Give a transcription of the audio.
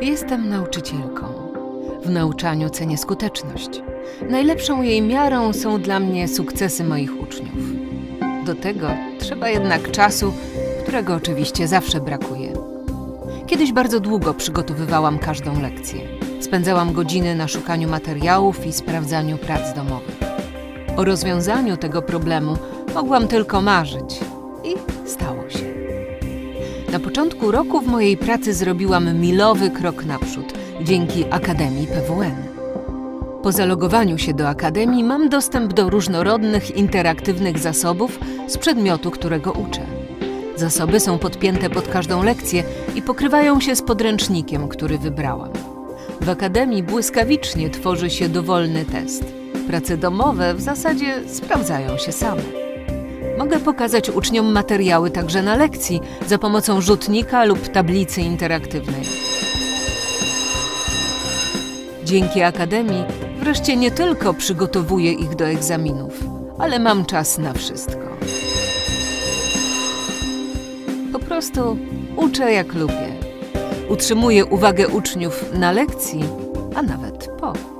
Jestem nauczycielką. W nauczaniu cenię skuteczność. Najlepszą jej miarą są dla mnie sukcesy moich uczniów. Do tego trzeba jednak czasu, którego oczywiście zawsze brakuje. Kiedyś bardzo długo przygotowywałam każdą lekcję. Spędzałam godziny na szukaniu materiałów i sprawdzaniu prac domowych. O rozwiązaniu tego problemu mogłam tylko marzyć. Na początku roku w mojej pracy zrobiłam milowy krok naprzód dzięki Akademii PWN. Po zalogowaniu się do Akademii mam dostęp do różnorodnych, interaktywnych zasobów z przedmiotu, którego uczę. Zasoby są podpięte pod każdą lekcję i pokrywają się z podręcznikiem, który wybrałam. W Akademii błyskawicznie tworzy się dowolny test. Prace domowe w zasadzie sprawdzają się same. Mogę pokazać uczniom materiały także na lekcji za pomocą rzutnika lub tablicy interaktywnej. Dzięki Akademii wreszcie nie tylko przygotowuję ich do egzaminów, ale mam czas na wszystko. Po prostu uczę jak lubię. Utrzymuję uwagę uczniów na lekcji, a nawet po.